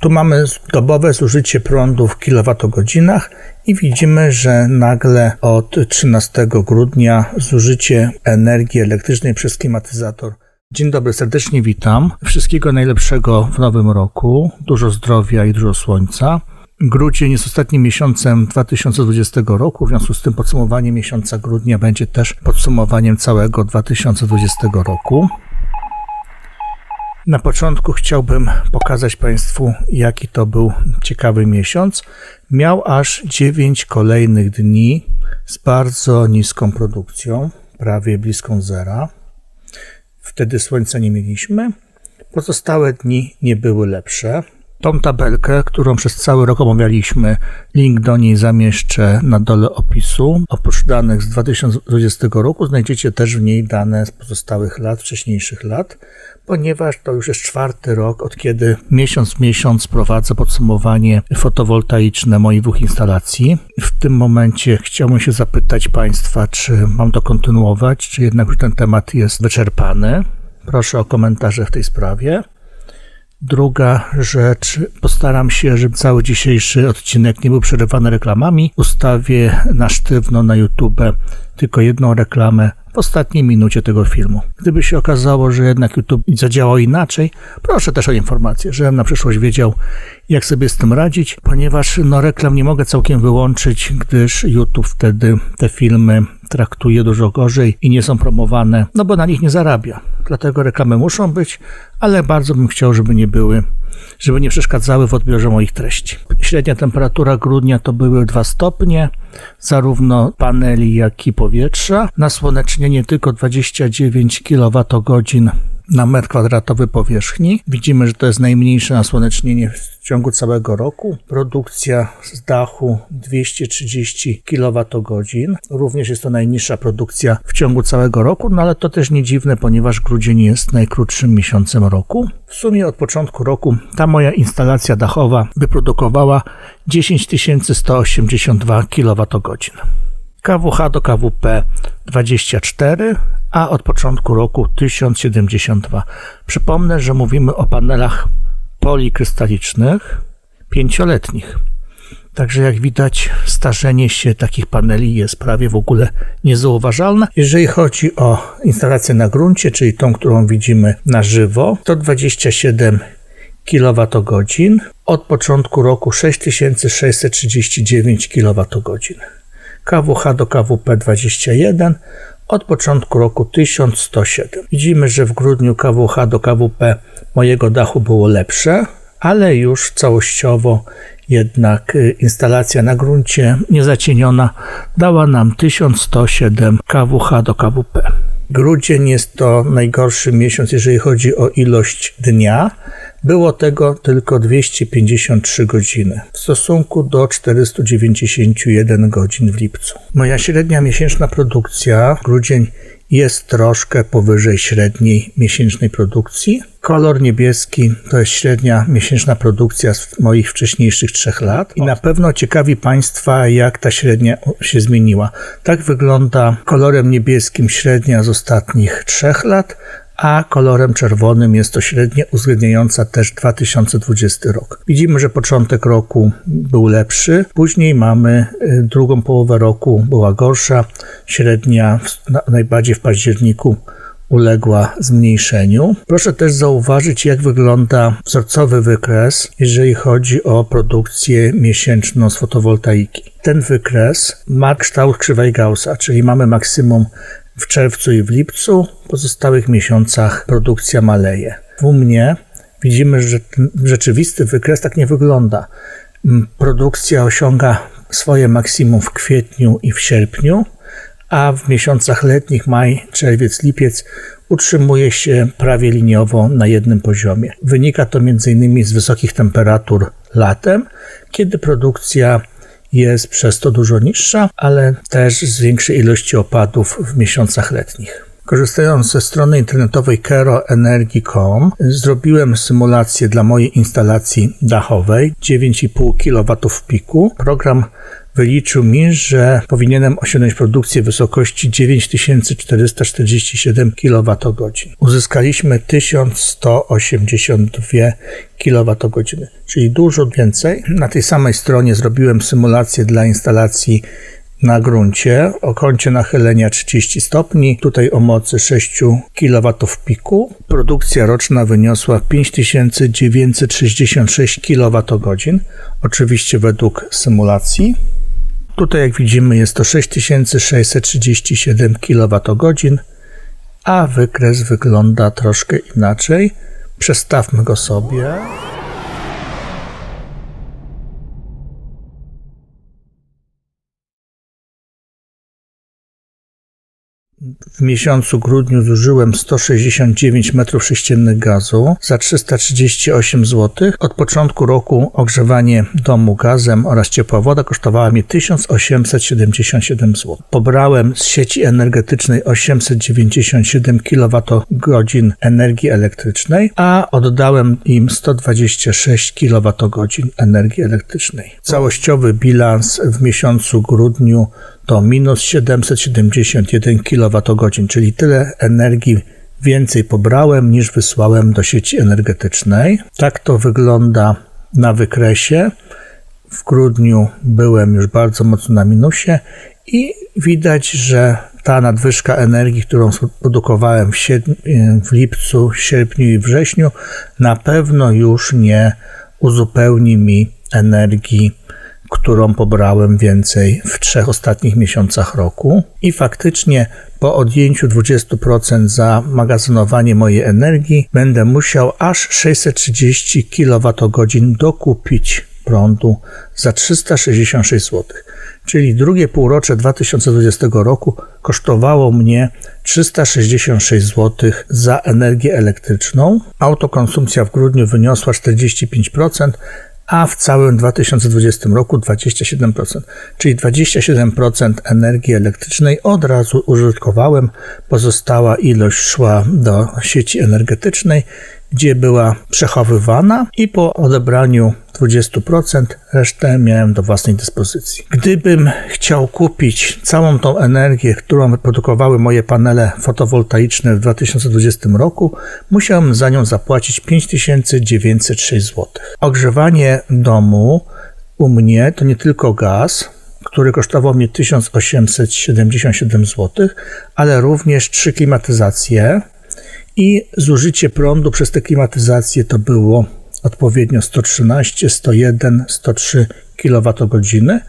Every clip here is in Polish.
Tu mamy dobowe zużycie prądu w kilowatogodzinach i widzimy, że nagle od 13 grudnia zużycie energii elektrycznej przez klimatyzator. Dzień dobry, serdecznie witam. Wszystkiego najlepszego w nowym roku. Dużo zdrowia i dużo słońca. Grudzień jest ostatnim miesiącem 2020 roku, w związku z tym podsumowanie miesiąca grudnia będzie też podsumowaniem całego 2020 roku. Na początku chciałbym pokazać Państwu, jaki to był ciekawy miesiąc. Miał aż 9 kolejnych dni z bardzo niską produkcją, prawie bliską zera. Wtedy słońca nie mieliśmy. Pozostałe dni nie były lepsze. Tą tabelkę, którą przez cały rok omawialiśmy, link do niej zamieszczę na dole opisu. Oprócz danych z 2020 roku znajdziecie też w niej dane z pozostałych lat, wcześniejszych lat, ponieważ to już jest czwarty rok, od kiedy miesiąc w miesiąc prowadzę podsumowanie fotowoltaiczne moich dwóch instalacji. W tym momencie chciałbym się zapytać Państwa, czy mam to kontynuować, czy jednak już ten temat jest wyczerpany. Proszę o komentarze w tej sprawie. Druga rzecz, postaram się, żeby cały dzisiejszy odcinek nie był przerywany reklamami. Ustawię na sztywno na YouTube tylko jedną reklamę w ostatniej minucie tego filmu. Gdyby się okazało, że jednak YouTube zadziałał inaczej, proszę też o informację, żebym na przyszłość wiedział, jak sobie z tym radzić, ponieważ no, reklam nie mogę całkiem wyłączyć, gdyż YouTube wtedy te filmy traktuje dużo gorzej i nie są promowane, no bo na nich nie zarabia. Dlatego reklamy muszą być, ale bardzo bym chciał, żeby nie były, żeby nie przeszkadzały w odbiorze moich treści. Średnia temperatura grudnia to były 2 stopnie, zarówno paneli, jak i powietrza. Nasłonecznienie tylko 29 kWh na metr kwadratowy powierzchni. Widzimy, że to jest najmniejsze nasłonecznienie w ciągu całego roku. Produkcja z dachu 230 kWh. Również jest to najniższa produkcja w ciągu całego roku, no ale to też nie dziwne, ponieważ grudzień jest najkrótszym miesiącem roku. W sumie od początku roku ta moja instalacja dachowa wyprodukowała 10 182 kWh. KWH do KWP 24, a od początku roku 1072. Przypomnę, że mówimy o panelach polikrystalicznych pięcioletnich. Także jak widać, starzenie się takich paneli jest prawie w ogóle niezauważalne. Jeżeli chodzi o instalację na gruncie, czyli tą, którą widzimy na żywo, to 27 kWh. Od początku roku 6639 kWh. KWH do KWP 21, od początku roku 1107. Widzimy, że w grudniu KWH do KWP mojego dachu było lepsze, ale już całościowo jednak y, instalacja na gruncie niezacieniona dała nam 1107 KWH do KWP. Grudzień jest to najgorszy miesiąc, jeżeli chodzi o ilość dnia. Było tego tylko 253 godziny w stosunku do 491 godzin w lipcu. Moja średnia miesięczna produkcja w grudzień jest troszkę powyżej średniej miesięcznej produkcji. Kolor niebieski to jest średnia miesięczna produkcja z moich wcześniejszych trzech lat i na pewno ciekawi Państwa, jak ta średnia się zmieniła. Tak wygląda kolorem niebieskim średnia z ostatnich trzech lat, a kolorem czerwonym jest to średnia uwzględniająca też 2020 rok. Widzimy, że początek roku był lepszy, później mamy y, drugą połowę roku była gorsza, średnia najbardziej w październiku uległa zmniejszeniu. Proszę też zauważyć, jak wygląda wzorcowy wykres, jeżeli chodzi o produkcję miesięczną z fotowoltaiki. Ten wykres ma kształt krzywej Gaussa, czyli mamy maksimum w czerwcu i w lipcu, w pozostałych miesiącach produkcja maleje. U mnie widzimy, że rzeczywisty wykres tak nie wygląda. Produkcja osiąga swoje maksimum w kwietniu i w sierpniu, a w miesiącach letnich, maj, czerwiec, lipiec, utrzymuje się prawie liniowo na jednym poziomie. Wynika to m.in. z wysokich temperatur latem, kiedy produkcja jest przez to dużo niższa, ale też z większej ilości opadów w miesiącach letnich. Korzystając ze strony internetowej keroenergy.com zrobiłem symulację dla mojej instalacji dachowej 9,5 kW w piku. Program wyliczył mi, że powinienem osiągnąć produkcję w wysokości 9447 kWh. Uzyskaliśmy 1182 kWh, czyli dużo więcej. Na tej samej stronie zrobiłem symulację dla instalacji na gruncie o kącie nachylenia 30 stopni, tutaj o mocy 6 kW piku. Produkcja roczna wyniosła 5966 kWh, oczywiście według symulacji. Tutaj jak widzimy jest to 6637 kWh, a wykres wygląda troszkę inaczej. Przestawmy go sobie. W miesiącu grudniu zużyłem 169 m3 gazu za 338 zł. Od początku roku ogrzewanie domu gazem oraz ciepła woda kosztowała mnie 1877 zł. Pobrałem z sieci energetycznej 897 kWh energii elektrycznej, a oddałem im 126 kWh energii elektrycznej. Całościowy bilans w miesiącu grudniu to minus 771 kWh, czyli tyle energii więcej pobrałem niż wysłałem do sieci energetycznej. Tak to wygląda na wykresie. W grudniu byłem już bardzo mocno na minusie i widać, że ta nadwyżka energii, którą produkowałem w, w lipcu, sierpniu i wrześniu, na pewno już nie uzupełni mi energii którą pobrałem więcej w trzech ostatnich miesiącach roku. I faktycznie po odjęciu 20% za magazynowanie mojej energii będę musiał aż 630 kWh dokupić prądu za 366 zł. Czyli drugie półrocze 2020 roku kosztowało mnie 366 zł za energię elektryczną. Autokonsumpcja w grudniu wyniosła 45%, a w całym 2020 roku 27%, czyli 27% energii elektrycznej od razu użytkowałem, pozostała ilość szła do sieci energetycznej, gdzie była przechowywana i po odebraniu 20% resztę miałem do własnej dyspozycji. Gdybym chciał kupić całą tą energię, którą wyprodukowały moje panele fotowoltaiczne w 2020 roku, musiałem za nią zapłacić 5906 zł. Ogrzewanie domu u mnie to nie tylko gaz, który kosztował mnie 1877 zł, ale również trzy klimatyzacje i zużycie prądu przez te klimatyzacje to było odpowiednio 113, 101, 103 kWh.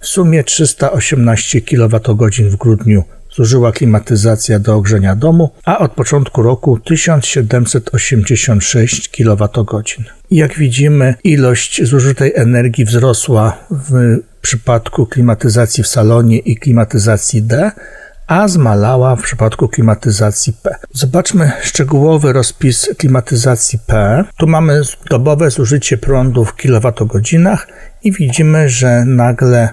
W sumie 318 kWh w grudniu zużyła klimatyzacja do ogrzenia domu, a od początku roku 1786 kWh. Jak widzimy, ilość zużytej energii wzrosła w przypadku klimatyzacji w salonie i klimatyzacji D, a zmalała w przypadku klimatyzacji P. Zobaczmy szczegółowy rozpis klimatyzacji P. Tu mamy dobowe zużycie prądu w kilowatogodzinach i widzimy, że nagle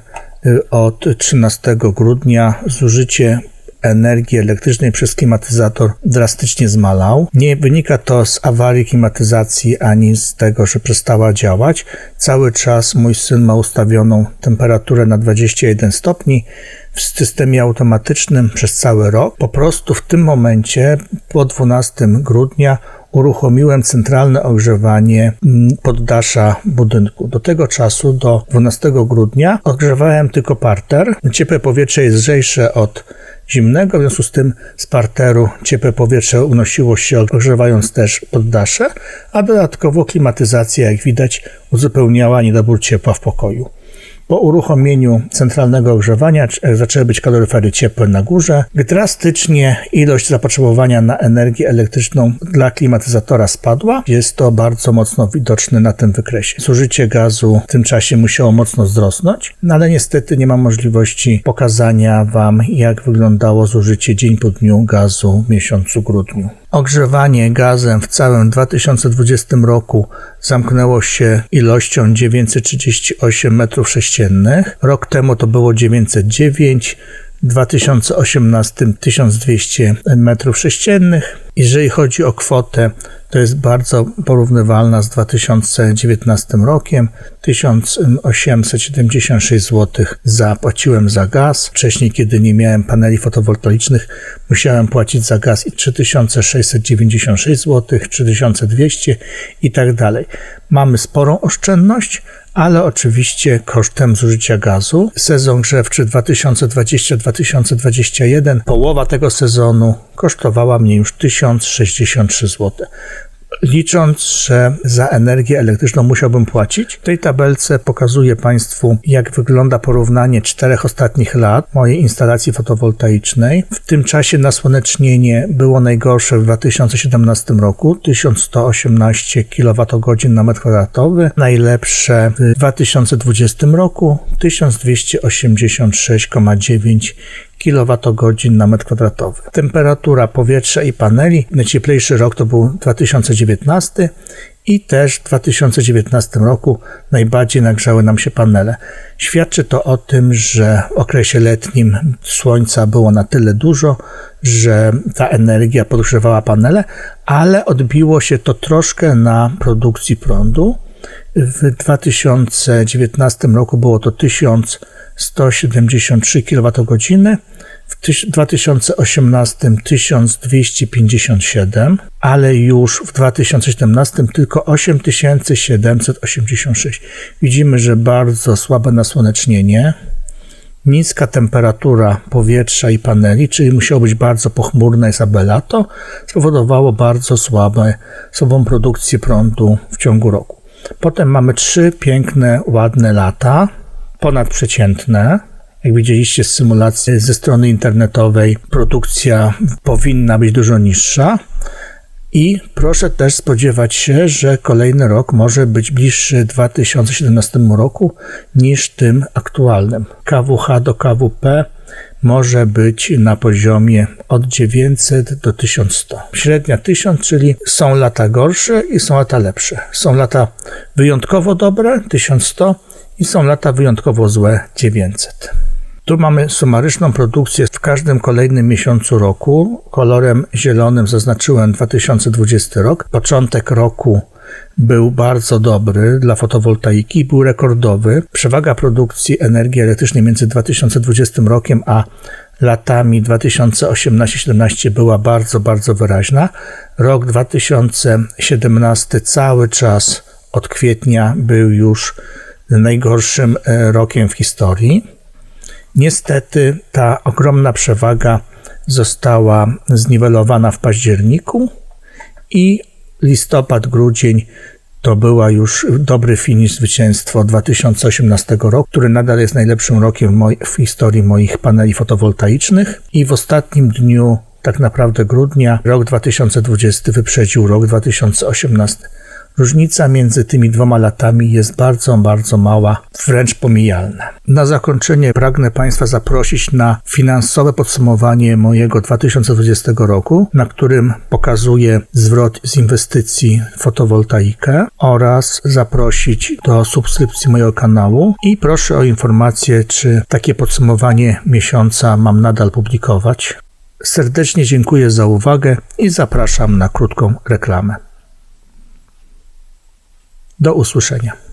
y, od 13 grudnia zużycie energii elektrycznej przez klimatyzator drastycznie zmalał. Nie wynika to z awarii klimatyzacji ani z tego, że przestała działać. Cały czas mój syn ma ustawioną temperaturę na 21 stopni w systemie automatycznym przez cały rok. Po prostu w tym momencie, po 12 grudnia, uruchomiłem centralne ogrzewanie mm, poddasza budynku. Do tego czasu, do 12 grudnia, ogrzewałem tylko parter. Ciepłe powietrze jest lżejsze od zimnego, w związku z tym z parteru ciepłe powietrze unosiło się, ogrzewając też poddasze, a dodatkowo klimatyzacja, jak widać, uzupełniała niedobór ciepła w pokoju. Po uruchomieniu centralnego ogrzewania zaczęły być kaloryfery ciepłe na górze. Drastycznie ilość zapotrzebowania na energię elektryczną dla klimatyzatora spadła. Jest to bardzo mocno widoczne na tym wykresie. Zużycie gazu w tym czasie musiało mocno wzrosnąć, no ale niestety nie mam możliwości pokazania Wam, jak wyglądało zużycie dzień po dniu gazu w miesiącu grudniu. Ogrzewanie gazem w całym 2020 roku zamknęło się ilością 938 m3. Rok temu to było 909 w 2018 1200 m3. Jeżeli chodzi o kwotę, to jest bardzo porównywalna z 2019 rokiem. 1876 zł zapłaciłem za gaz. Wcześniej, kiedy nie miałem paneli fotowoltaicznych, musiałem płacić za gaz i 3696 zł, 3200 i tak dalej. Mamy sporą oszczędność, ale oczywiście kosztem zużycia gazu. Sezon grzewczy 2020-2021, połowa tego sezonu kosztowała mnie już 1063 zł. Licząc, że za energię elektryczną musiałbym płacić, w tej tabelce pokazuję Państwu, jak wygląda porównanie czterech ostatnich lat mojej instalacji fotowoltaicznej. W tym czasie nasłonecznienie było najgorsze w 2017 roku 1118 kWh na metr kwadratowy, najlepsze w 2020 roku 1286,9 kWh na metr kwadratowy. Temperatura powietrza i paneli, najcieplejszy rok to był 2019 i też w 2019 roku najbardziej nagrzały nam się panele. Świadczy to o tym, że w okresie letnim słońca było na tyle dużo, że ta energia podgrzewała panele, ale odbiło się to troszkę na produkcji prądu. W 2019 roku było to 1173 kWh, w 2018 1257, ale już w 2017 tylko 8786. Widzimy, że bardzo słabe nasłonecznienie, niska temperatura powietrza i paneli, czyli musiało być bardzo pochmurne jest aby lato, spowodowało bardzo słabe, słabą produkcję prądu w ciągu roku. Potem mamy trzy piękne, ładne lata, ponadprzeciętne. Jak widzieliście z symulacji ze strony internetowej, produkcja powinna być dużo niższa. I proszę też spodziewać się, że kolejny rok może być bliższy 2017 roku niż tym aktualnym. KWH do KWP może być na poziomie od 900 do 1100. Średnia 1000, czyli są lata gorsze i są lata lepsze. Są lata wyjątkowo dobre 1100 i są lata wyjątkowo złe 900. Tu mamy sumaryczną produkcję w każdym kolejnym miesiącu roku. Kolorem zielonym zaznaczyłem 2020 rok. Początek roku był bardzo dobry dla fotowoltaiki, był rekordowy. Przewaga produkcji energii elektrycznej między 2020 rokiem a latami 2018-17 była bardzo, bardzo wyraźna. Rok 2017 cały czas od kwietnia był już najgorszym e, rokiem w historii. Niestety ta ogromna przewaga została zniwelowana w październiku i listopad, grudzień to była już dobry finisz zwycięstwo 2018 roku, który nadal jest najlepszym rokiem w, historii moich paneli fotowoltaicznych i w ostatnim dniu tak naprawdę grudnia rok 2020 wyprzedził rok 2018. Różnica między tymi dwoma latami jest bardzo, bardzo mała, wręcz pomijalna. Na zakończenie pragnę Państwa zaprosić na finansowe podsumowanie mojego 2020 roku, na którym pokazuję zwrot z inwestycji w fotowoltaikę oraz zaprosić do subskrypcji mojego kanału i proszę o informację, czy takie podsumowanie miesiąca mam nadal publikować. Serdecznie dziękuję za uwagę i zapraszam na krótką reklamę. Do usłyszenia.